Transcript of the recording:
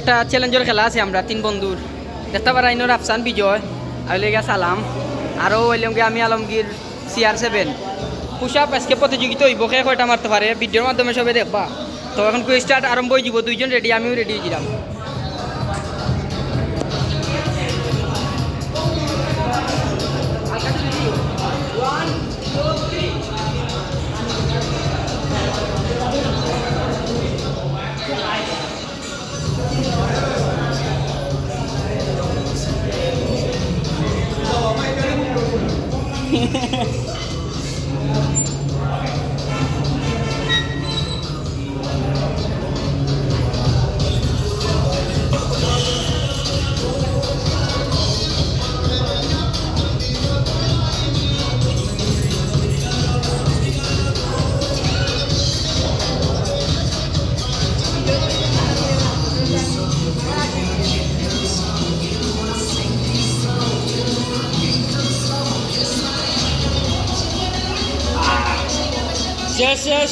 একটা চ্যালেঞ্জের খেলা আছে আমরা, তিন বন্ধুর। দেখতে পারা ইনোর আফসান বিজয় আইলেগা সালাম। আরও ওইলমকে আমি আলমগীর সিআর সেভেন পুষা আজকে প্রতিযোগিতা হইব, কে কয়টা মারতে পারে? ভিডিওর মাধ্যমে সবে দেখবা। তো এখন কুই স্টার্ট আরম্ভ হয়ে যাব দুইজন রেডি আমিও রেডি হয়ে দিলাম ハハハハ! শেষ শেষ